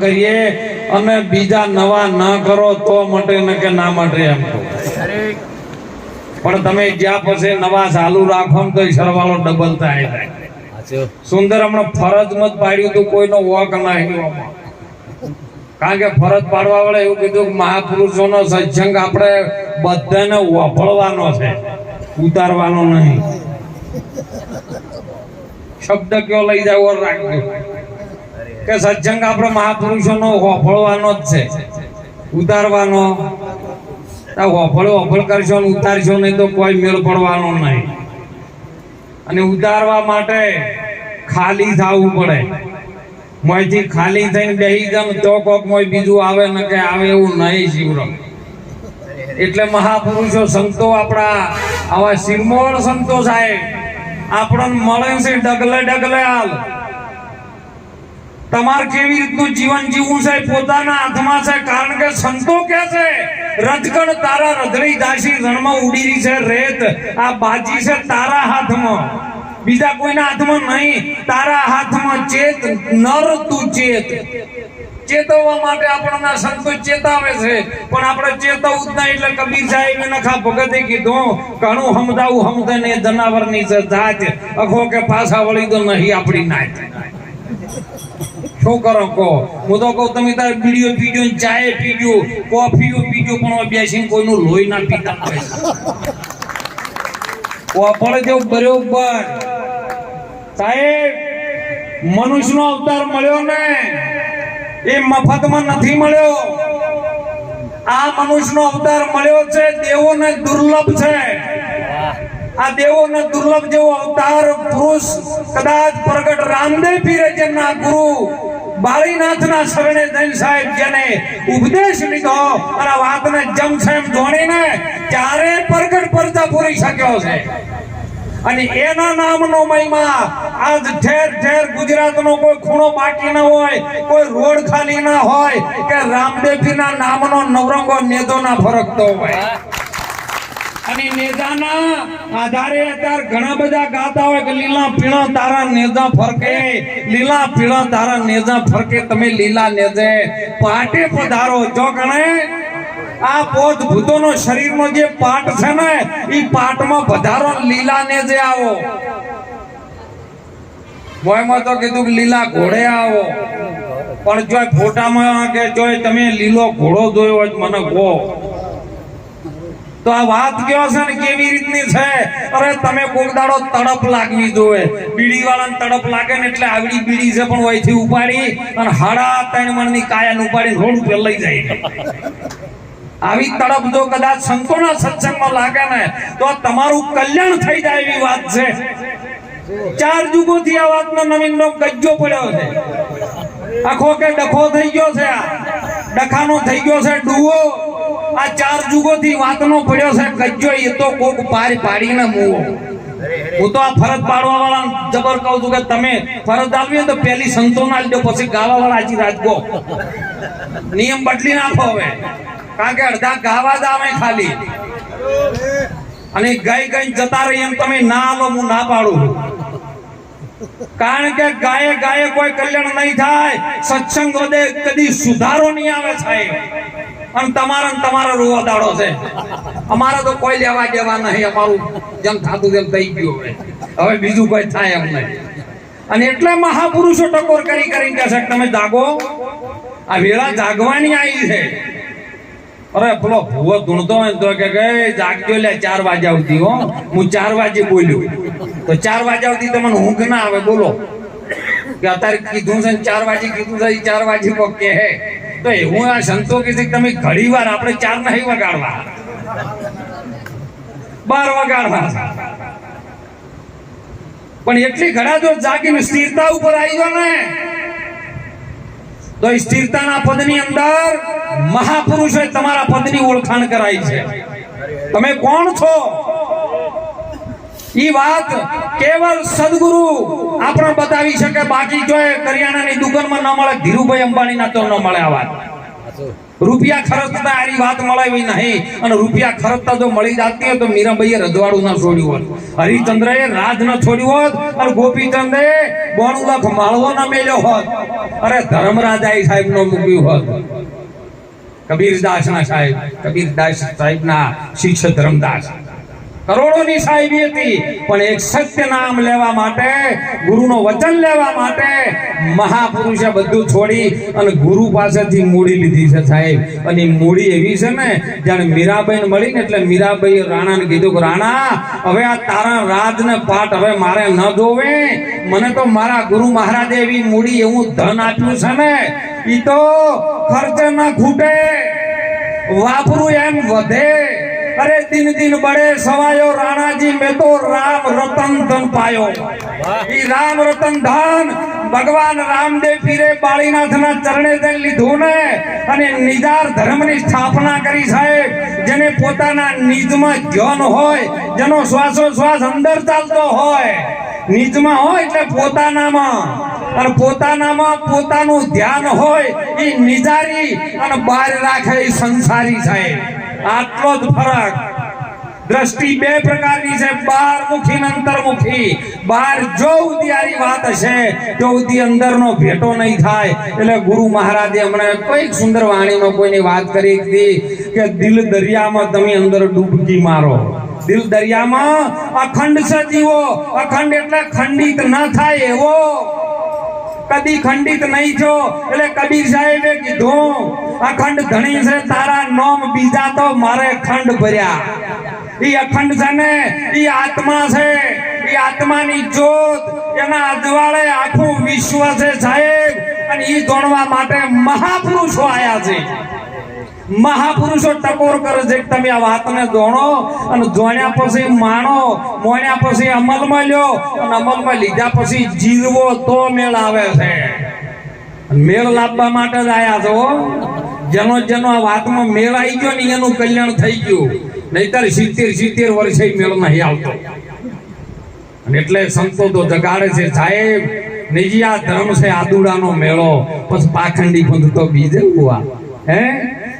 કરીએ અને બીજા નવા ના કરો તો મટે ને કે ના મટે એમ પણ તમે જ્યાં પછી નવા ચાલુ રાખો તો સરવાળો ડબલ થાય સુંદર હમણાં ફરજ મત પાડ્યું હતું કોઈનો વોક ના. કારણ કે ફરજ પાડવા વાળા એવું કીધું કે મહાપુરુષોનો સત્સંગ આપણે બધાને વફળવાનો છે ઉતારવાનો નહીં. શબ્દ કયો લઈ જાવ રાખજો. કે સત્સંગ આપણે મહાપુરુષોનો હોફળવાનો જ છે. ઉતારવાનો. આ વફળ વફળ કરશો ઉતારશો નહીં તો કોઈ મેળ પડવાનો નહીં. અને ઉતારવા માટે ખાલી થવું પડે. મોયથી ખાલી થઈને બેહી જાવ તો કોક મોય બીજું આવે ને કે આવે એવું નહીં શિવરમ એટલે મહાપુરુષો સંતો આપણા, આવા શિરમોળ સંતો સાહેબ, આપણને મળે છે ડગલે ડગલે હાલ. તમારે કેવી રીતનું જીવન જીવવું છે? પોતાના હાથમાં છે, કારણ કે સંતો કે છે, રજકણ તારા રધડી દાસી રણમાં ઉડીરી છે, રેત. આ બાજી છે તારા હાથમાં. બીજા કોઈના હાથમાં નહીં, તારા હાથમાં ચેત, નર તું ચેત. ચેતવવા માટે આપણને સંતો ચેતાવે છે, પણ આપણે ચેતવું જ એટલે કબીર સાહેબ નખા ભગતે કીધું ઘણું હમદાવું સમજે ને જનાવરની છે જાત. અખો કે પાછા વળી તો નહીં આપણી નાચ શું હું તો કહું, તમે તારે બીડીઓ પીજો ચાય પીજો કોફીઓ પીજો પણ બેસીને કોઈનું લોહી ના પીતા એ મફતમાં નથી મળ્યો. આ મનુષ્યનો અવતાર મળ્યો છે, દેવોને દુર્લભ છે. આ દેવોને દુર્લભ જેવો અવતાર પુરુષ કદાચ પ્રગટ રામદેવ પીરે જેમના ગુરુ. બાળીનાથના શરણે દૈન સાહેબ જેને ઉપદેશ લીધો અને વાતને જમસેમ ધોણીને ત્યારે પ્રગટ પડતા પૂરી શક્યો છે? અને એના નામનો મહિમા આજ ઠેર ઠેર ગુજરાતનો કોઈ ખૂણો બાકી ન હોય, કોઈ રોડ ખાલી ના હોય કે રામદેવજીના નામનો નવરંગો નેદો ના ફરકતો હોય. અને નેજાના આધારે અત્યારે ઘણા બધા ગાતા હોય કે લીલા પીળા તારા નેજા ફરકે, લીલા પીળા તારા નેજા ફરકે, તમે લીલા નેજે પાટે પધારો. જો ગણે, આ પોત ભૂતોનો શરીરનો જે પાટ છે ને, એ પાટમાં પધારો લીલા નેજે આવો. મોયમાં તો કીધું લીલા ઘોડે આવો. પણ જો ફોટામાં કે જો તમે લીલો ઘોડો જોયો મને કહો. તો આ વાત કયો છે ને? કેવી રીતની છે? અરે તમે કોક દાડો તડપ લાગવી જોવે બીડી વાળાને તડપ લાગે ને એટલે આવડી બીડી છે પણ વહીથી ઉપાડી અને હાડા ત્રણ મણની કાયાને ઉપાડી રોડ ઉપર લઈ જાય. આવી તડપ જો કદાચ સંતોના સત્સંગમાં લાગે ને, તો તમારું કલ્યાણ થઈ જાય એવી વાત છે. ચાર જુગોથી આ વાતનો નવીનનો ગજ્જો પડ્યો છે. આખો કે ડખો થઈ ગયો છે આ. ડખાનો થઈ ગયો છે ડુવો. આ ચાર જુગોથી વાતનો પડ્યો છે ગજ્જો એ તો કોક પાર પાડીને મૂવો હું તો આ ફરજ પાડવા વાળા જબર કહું છું કે તમે ફરજ આવી તો પેલી સંતો ના લીધો પછી ગાવા વાળા આજી રાજગો. નિયમ બદલી નાખો હવે. કારણ કે અડધા ગાવા જ આવે ખાલી. અને ગઈ ગઈ જતા રહી એમ તમે ના આવો હું ના પાડું. કારણ કે ગાયે ગાયે કોઈ કલ્યાણ નહીં થાય. સત્સંગ વધે, કદી સુધારો નહીં આવે સાહેબ. અને તમારા તમારો રોવા દાડો છે. અમારે તો કોઈ લેવા દેવા નહીં, અમારું જેમ થતું તેમ થઈ ગયું હવે. બીજું કોઈ થાય એમ નહીં. અને એટલે મહાપુરુષો ટકોર કરી કરીને કહે તમે જાગો. આ વેળા જાગવાની આવી છે. અરે પેલો ભૂવો ધૂણતો હોય તો કે જાગજો લે, ચાર વાગ્યા સુધી, હો. હું ચાર વાગે બોલ્યો. તો ચાર વાગ્યા સુધી તમને ઊંઘ ના આવે, બોલો. કે અત્યારે કીધું છે ચાર વાગે, કીધું છે ચાર વાગે કોક કે હે તો એવું આ સંતો કે છે તમે ઘડી વાર આપણે ચાર નહીં વગાડવા. બાર વગાડવા. પણ એટલી ઘડા જો જાગીને સ્થિરતા ઉપર આવી ગયો ને, તો સ્થિરતાના પદની અંદર મહાપુરુષોએ તમારા પદની ઓળખાણ કરાઈ છે. તમે કોણ છો? સદગુરુ આપણે બતાવી શકે, બાકી જો એ કરિયાણાની ધીરુભાઈ અંબાણીના તો મળે રૂપિયા ખર્ચતા આરી વાત મળાવી રજવાડું ના છોડ્યું હોત. હરિચંદ્રએ રાજ ન છોડ્યું હોત, અને ગોપીચંદે બોણું લખ માળવો ન મેલ્યો હોત. અરે ધર્મરાજાએ સાહેબ નો મૂક્યું હોત. કબીરદાસ ના સાહેબ, કબીરદાસ સાહેબ ના શિષ્ય ધર્મદાસ. કરોડોની સાહેબી હતી પણ એક સત્ય નામ લેવા માટે, ગુરુનો વચન લેવા માટે મહાપુરુષે બધું છોડી અને ગુરુ પાસેથી મૂડી લીધી છે સાહેબ. અને મૂડી એવી છે ને, જાણે મીરાબાઈ મળી ને એટલે મીરાબાઈ રાણાને કીધું કે, રાણા, હવે આ તારા રાજને પાઠ હવે મારે ન જોવે. મને તો મારા ગુરુ મહારાજે એવી મૂડી એવું ધન આપ્યું છે ને એ તો ખર્ચે ન ખૂટે. વાપરું એમ વધે. અરે દિન દિન બડે સવાયો રાણાજી મેં તો રામ રતન ધન પાયો. ઈ રામ રતન ધન ભગવાન રામદેવ પીરે બાળીનાથના ચરણે લીધું ને અને નિજાર ધર્મની સ્થાપના કરી સાહેબ જેને પોતાના નિજમાં ધ્યાન હોય જેનો શ્વાસોશ્વાસ અંદર ચાલતો હોય. નિજમાં હોય એટલે પોતાનામાં. અને પોતાનામાં પોતાનું ધ્યાન હોય એ નિજારી અને બહાર રાખે એ સંસારી સાહેબ. આટલો જ ફરક. દ્રષ્ટિ બે પ્રકારની છે. બાર મુખી અંતર્મુખી. બહાર જો ઉદિયારી વાત હશે તો ઉદી અંદરનો ભેટો નહીં થાય. એટલે ગુરુ મહારાજે હમણાં કોઈક સુંદર વાણીમાં કોઈની વાત કરી હતી કે દિલ દરિયામાં તમે અંદર ડૂબકી મારો. દિલ દરિયામાં અખંડ છે જીવો. અખંડ એટલે ખંડિત ન થાય એવો. કદી ખંડિત નહીં છો એટલે કબીર સાહેબે કીધું અખંડ ધણી છે, તારા નોમ બીજા તો મારે ખંડ ભર્યા. ઈ અખંડ છે ને, ઈ આત્મા છે. ઈ આત્માની જોત એના અજવાળે આખું વિશ્વ છે સાહેબ. અને ઈ જોડવા માટે મહાપુરુષો આયા છે. મહાપુરુષો ટકોર કરે છે તમે આ વાતને જોણો અને જોણ્યા પછી માણો, મોણ્યા પછી અમલમાં લ્યો અને અમલમાં લીધા પછી જીવવો તો મેળ આવે છે. મેળ લાવવા માટે જ આયા છો જેનો જેનો આ વાતમાં મેળ આવી ગયો ને એનું કલ્યાણ થઈ ગયું. નહીતર સિત્તેર સિત્તેર વર્ષે મેળ નહીં આવતો. અને એટલે સંતો તો જગાડે છે, સાહેબ, નિજી આ ધર્મ છે આદુડાનો મેળો, પછી પાખંડી પંથ તો બીજે હુઆ હે?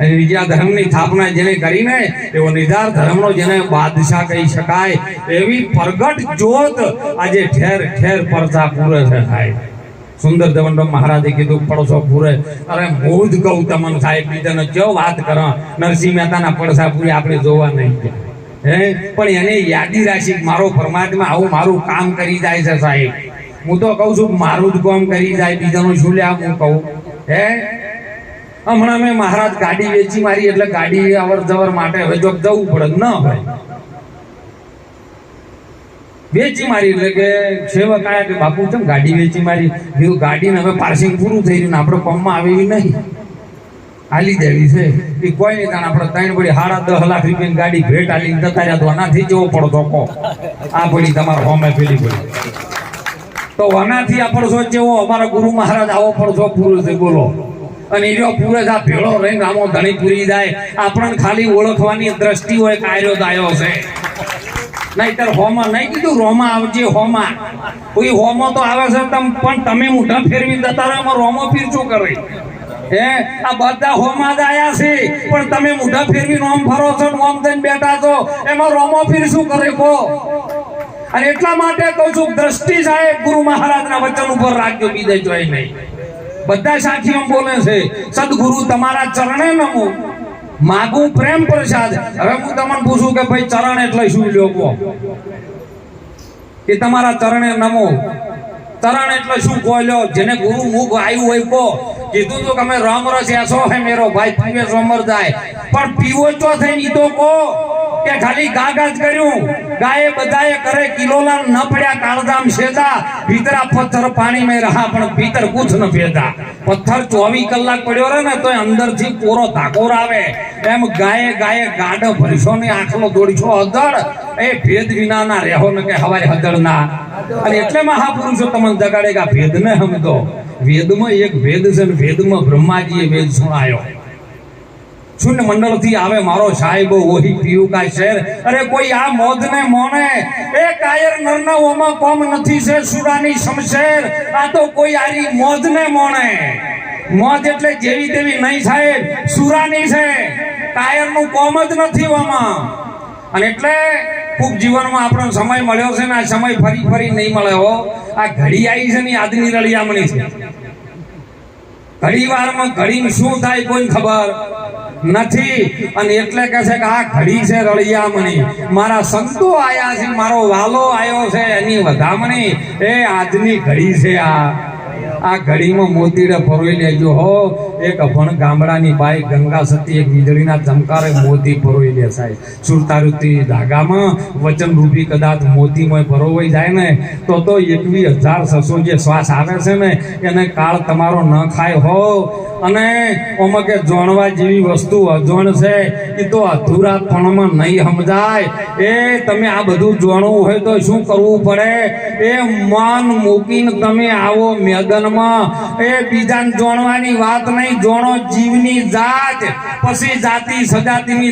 અને બીજા ધર્મની સ્થાપના જેને કરીને એવો નિધાર ધર્મનો જેને બાદશાહ કહી શકાય, એવી પ્રગટ જોત આજે ઠેર ઠેર પરચા પૂરે સાહેબ. સુંદર દેવનરામ મહારાજે કીધું પડસો પૂરે. અરે હું જ કહું તમને સાહેબ, બીજાને જો વાત કરો? નરસિંહ મહેતાના પડસા પૂરે આપણે જોવા નહીં હે? પણ એને યાદી રાખી મારો પરમાત્મા આવું મારું કામ કરી જાય છે સાહેબ. હું તો કહું છું મારું જ કામ કરી જાય, બીજાનું શું લે હું કહું? હે? હમણાં મેં મહારાજ ગાડી વેચી મારી એટલે ગાડી અવર જવર માટે હવે જો જવું પડે. ન ભાઈ. વેચી મારી એટલે કે સેવક આયા કે બાપુ કેમ ગાડી વેચી મારી? કીધું ગાડીને હવે પાર્સિંગ પૂરું થઈ રહ્યું આપણે કોમમાં આવેલી નહીં. હાલી દેવી છે. એ કોઈ નહીં કારણ આપણે ત્રણ પડી સાડા દસ લાખ રૂપિયાની ગાડી ભેટ હાલી જતા રહ્યા. તો આનાથી જવો પડતો કો આ પડી તમારા હોમે પેલી પડી. તો આનાથી આપણો સોચ જેવો. અમારા ગુરુ મહારાજ આવો પડશો પૂરો છે બોલો. અને એનો પૂરજ આ ભેળો રહીને આમો ધણી પૂરી જાય. આપણને ખાલી ઓળખવાની દ્રષ્ટિ હોય કાયરો દાયો છે. નહીતર હોમાં નહીં કીધું, રોમા આવજે હોમા. કોઈ હોમો તો આવે છે તમ, પણ તમે મોઢા ફેરવી જતા રહો એમાં રોમો ફીર શું કરે? હે? આ બધા હોમાં જ આયા છે, પણ તમે મોઢા ફેરવી રોમ ફરો છો રોમ થઈને બેઠા છો. એમાં રોમો ફીર શું કરે કો અને એટલા માટે કહું છું, દ્રષ્ટિ સાહેબ, ગુરુ મહારાજના વચન ઉપર રાખજો, બીજે જોઈ નહીં. બધા સાખીઓ બોલે છે, સદગુરુ, તમારા ચરણે નમો. માગું પ્રેમ પ્રસાદ. હવે હું તમને પૂછું કે ભાઈ, ચરણ એટલે શું? લોકો કે તમારા ચરણે નમો. તરણ એટલે શું? કહો જેને ગુરુ મુખ આવ્યું હોય કો કીધું તો કે અમે રામ રસ એસો હે મેરો ભાઈ, પીવે સમર જાય. પણ પીવો ચો થઈને તો કહો. કે ખાલી ગાગા જ કર્યું. ગાયે બધાએ કરે કિલોલા ન પડ્યા, કાળધામ સેજા ભીતરા પથ્થર પાણી મેં રહા, પણ ભીતર કુછ ન ભેદા. પથ્થર ચોવીસ કલાક પડ્યો રહે ને તો અંદરથી કોરો ધાકોર આવે. એમ ગાયે ગાયે ગાડો ભરીશો ને આંખનો દોડીશો હદળ એ ભેદ વિનાના રહેવો ને કે હવાય હદળ ના અને એટલે મહાપુરુષો તમને જગાડે કે ભેદ ને સમજો. વેદમાં એક ભેદ છે ને, વેદમાં બ્રહ્માજીએ વેદ સુણાયો. શૂન્ય મંડળથી આવે, મારો સાહેબ ઓહી પીયું કાય શેર અરે કોઈ આ મોદ ને મોને એ કાયર નરના કોમ નથી છે, સુરાની શમશેર. આ તો કોઈ આરી મોદ ને મોણે. મોત એટલે જેવી તેવી નહીં સાહેબ, સુરાની છે. કાયરનું કોમ જ નથી ઓમાં અને એટલે ખૂબ જીવનમાં આપણો સમય મળ્યો છે ને આ સમય ફરી ફરી નહીં મળે હો. આ ઘડી આવી છે ને આજની રળિયામણી. છે ઘડી વારમાં ઘડી શું થાય કોઈ ખબર? નથી. અને એટલે કહે છે કે આ ઘડી છે રળિયામણી. મારા સંતો આયા છે, મારો વાલો આવ્યો છે, એની વધામણી. એ આજની ઘડી છે આ. આ ઘડીમાં મોતીડે પરોઈ લેજો હો. એક અભણ ગામડાની બાઈ ગંગા સતી એક વીજળીના ચમકારે મોતી પરોઈ લે સાહેબ. સુરતારુતી ધાગામાં વચનરૂપી કદાચ મોતીમાં પરોવાઈ જાય ને, તો તો એકવી હજાર છસો જે શ્વાસ આવે છે ને, એને કાળ તમારો ન ખાય હો. અને ઓમાં કે જોણવા જેવી વસ્તુ અજોણ છે, એ તો અધૂરાપણમાં નહીં સમજાય. એ તમે આ બધું જોણવું હોય તો શું કરવું પડે? એ મન મૂકીને તમે આવો મેદનમાં. એ બીજાને જોણવાની વાત નહીં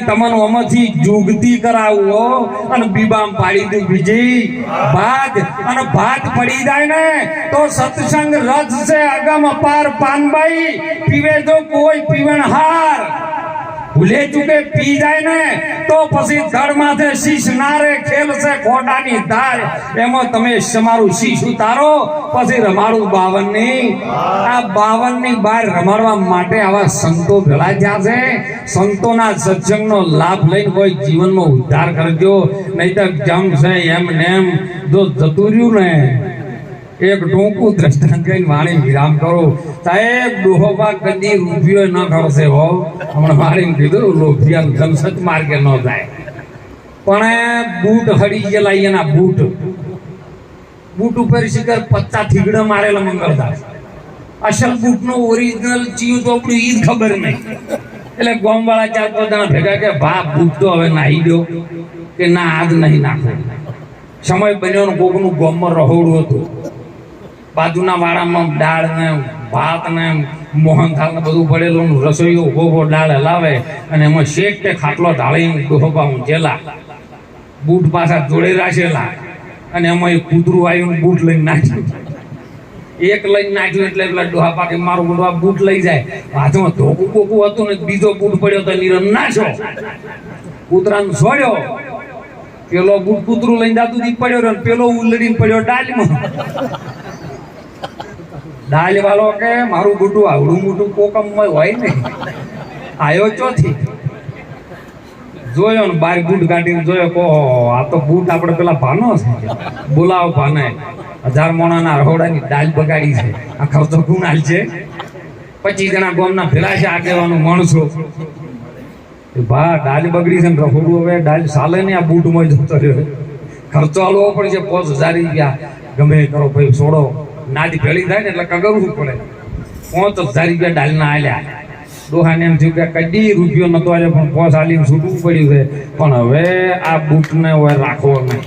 તમને ઓમાંથી જુગતી કરાવો અને બીબામ પાડી બીજી. ભાત, અને ભાત પડી જાય ને, તો સત્સંગ રથ છે અગમ અપાર પાનબાઈ. પીવે જો કોઈ પીવણહાર ભૂલે ચૂકે પી જાય ને, તો પછી ધડ માથે શીશ નારે ખેલ છે ખોટાની ધાર. એમાં તમે તમારું શીશ ઉતારો, પછી રમાડું બાવનની આ બાવનની બહાર રમાડવા માટે આવા સંતો ભેળા થયા છે. સંતોના સત્સંગનો લાભ લઈને કોઈ જીવનમાં ઉદ્ધાર કરજો. નહીં તો જમ છે એમ નેમ જો જતું રહ્યું ને એક ટૂંકું દ્રષ્ટાંત કરીને વાણી વિરામ કરો. સાહેબ ડોહોમાં કદી રૂપિયો ન કરશે હો. હમણાં વાણીને કીધું લોભિયા જનસત માર્ગે ન જાય. પણ બૂટ હડી ગયેલા એના બૂટ. બૂટ ઉપર શિખર પત્તા થીગડા મારેલા મંગળદાસ. અસલ બૂટનો ઓરિજિનલ ચિયું તો આપણું ઈ ખબર નહીં. એટલે ગોમવાળા ચાર પોતાના ભેગા કે ભા બૂટ તો હવે નાહી દો. કે, ના, આજ નહીં નાખો. સમય બન્યો કોકનું ગોમમાં રહોડું હતું. બાજુના વાડામાં દાળ ને ભાત ને મોહનથાળ ને બધું પડેલું રસોઈ ઊભો દાળ હલાવે અને એમાં શેક કે ખાટલો ઢાળીને ડોહબા ઊંચેલા બૂટ પાછા જોડે રાખેલા અને એમાં એ કૂતરું આવ્યું બૂટ લઈને નાખ્યું. એક લઈને નાખ્યું એટલે પેલા ડોહા પાકે મારું બધું બૂટ લઈ જાય. હાથમાં ધોકું બોકું હતું ને બીજો બૂટ પડ્યો તો નિરન નાખ્યો. કૂતરાને છોડ્યો. પેલો બૂટ કૂતરું લઈને જાતું પડ્યો રહ્યો પેલો ઉલડીને પડ્યો ડાલમાં ડાલ વાળો કે મારું બુટું આવડું મોટું કોકમ હોય ને, આયો ચોથી. જોયો ને બાર બૂટ કાઢીને જોયો કો આ તો બૂટ આપણે પેલા ભાનો છે. બોલાવો ભાને. હજાર મોણાના રહોડાની દાલ બગાડી છે. આ ખર્ચો હાલ છે. પચીસ જણા ગોમના ભેલા છે આગેવાનું માણસો. ભા દાલ બગડી છે ને રહોડું હવે ડાલ ચાલે ને આ બૂટમાં જતો રહ્યો. ખર્ચો આલવો પડશે પોચ હજાર રૂપિયા. ગમે કરો, ભાઈ, છોડો. નાદી ભેળી થાય ને એટલે કગરવું પડે. પાંચ હજાર રૂપિયા ડાલના આલ્યા. ડોહાને એમ થયું કે કદી રૂપિયો નતો આવ્યો પણ પોસ આલીને છૂટવું પડ્યું છે. પણ હવે આ બૂટને હવે રાખવો નહીં.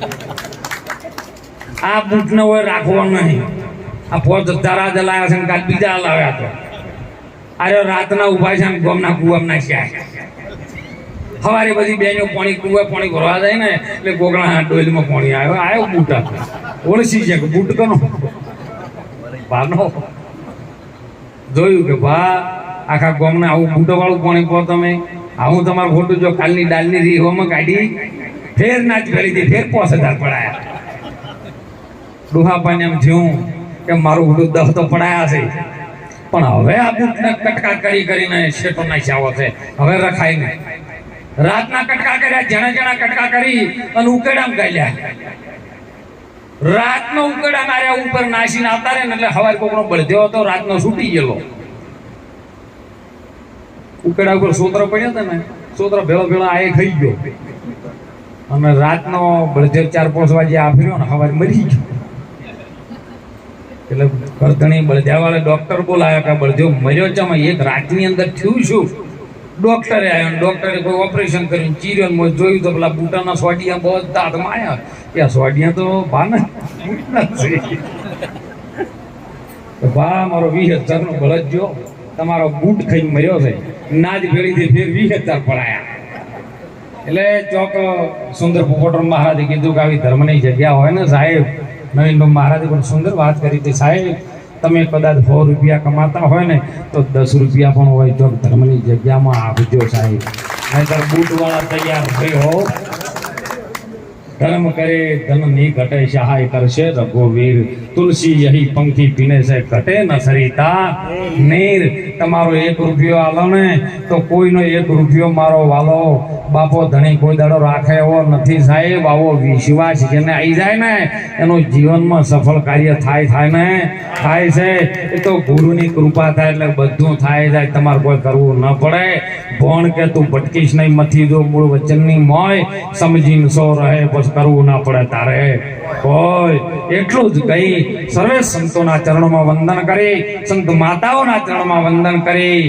આ બૂટને હવે રાખવો નહીં. આ પોચ હજાર આજે લાવ્યા છે ને કાલ બીજા લાવ્યા તો. અરે રાતના ઊભા છે ગોમના કુવામાં નાખ્યા. સવારે બધી બેનો પાણી કુવે, પાણી ભરવા જાય ને એટલે ગોગણા ડોલમાં પાણી આવ્યો આવ્યો બૂટ ઓળસી છે બૂટ કનો? ભાનો. જોયું કે ભા, આખા ગામને આવું બૂટો વાળું પાણી પો તમે આવું તમારું ખોટું જો કાલની ડાલની રીહોમાં કાઢી, ફેર નાચ કરી હતી, ફેર પોસ હજાર પડાયા. ડોહાપાને એમ થયું કે મારું ઉડું દહ તો પડાયા છે. પણ હવે આ બૂટને કટકા કરી કરીને શેટો નાખ્યા છે. હવે રખાય નહીં રાતના કટકા કર્યા જણા જણા કટકા કરી અને ઉકેડામ ગાલ્યા રાતનો ઉકડા માર્યા ઉપર નાસીને આવતા રહે એટલે હવારે કોકનો બળધ્યો હતો, રાતનો છૂટી ગયેલો. ઉકડા ઉપર સોતરો પડ્યો હતો ને, સોતરો ભેળો ભેળો આ થઈ ગયો. અને રાતનો બળદેવ ચાર પાંચ વાગે આફર્યો ને હવારે મરી ગયો. એટલે કરધણી બળદ્યા વાળા ડોક્ટર બોલાવ્યા કે બળદેવ મર્યો છે એક રાતની અંદર થયું શું? ડોક્ટરે આવ્યો ડોક્ટરે કોઈ ઓપરેશન કર્યું ચીર્યો જોયું તો પેલા બુટાના સ્વાડિયા બધા હાથમાં આવ્યા કે આ સ્વાડિયા તો ભાન તો ભા, મારો વીસ હજારનો નો જો તમારો બૂટ ખાઈ મર્યો છે. નાજ ભેળીથી ફેર વીસ હજાર પડાયા. એટલે ચોક સુંદર પોપટર મહારાજે કીધું કે આવી ધર્મની જગ્યા હોય ને સાહેબ. નવીન મહારાજે પણ સુંદર વાત કરી હતી. સાહેબ, તમે કદાચ સો રૂપિયા કમાતા હોય ને, તો દસ રૂપિયા પણ હોય તો ધર્મની જગ્યામાં આપજો સાહેબ. નહીતર બૂટવાળા તૈયાર થઈ હો ધર્મ કરે ધનની ઘટે સહાય કરશે રઘુવીર. તુલસી યહી પંખી પીને છે, ઘટે ન સરિતા. નીર, તમારો એક રૂપિયો આલો ને તો કોઈનો એક રૂપિયો મારો વાલો. બાપો ધણી કોઈ દાડો રાખે એવો નથી સાહેબ, આવો વિશ્વાસ જેને આવી જાય ને, એનું જીવનમાં સફળ કાર્ય થાય થાય ને, થાય છે. એ તો ગુરુની કૃપા થાય એટલે બધું થાય જાય, તમારે કોઈ કરવું ન પડે. ભણ કે તું ભટકીશ નહીં, મથી જો મૂળ વચનની મોય, સમજીને સો રહે બસ કરવું ના પડે તારે. કોઈ એટલું જ કહી સર્વે સંતોના ચરણોમાં વંદન કરી, સંત માતાઓના ચરણમાં વંદન કરી,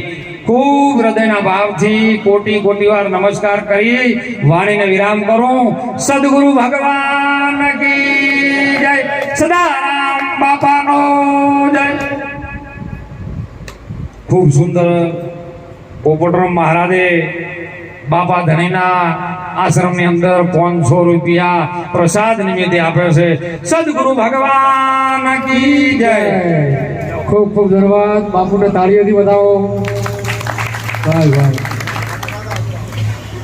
ખૂબ હૃદયના ભાવથી કોટી કોટી વાર નમસ્કાર કરી, વાણીને વિરામ કરું. સદગુરુ ભગવાન કી જય. સદારામ બાપાનો જય. ખૂબ સુંદર પોપટરામ મહારાજે બાપા ધણીના આશ્રમની અંદર પાંચસો રૂપિયા પ્રસાદ નિમિત્તે આપે છે. સદગુરુ ભગવાન કી જય. ખૂબ ખૂબ ધન્યવાદ. બાપુને તાળીઓથી બતાવો ભાઈ ભાઈ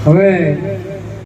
હવે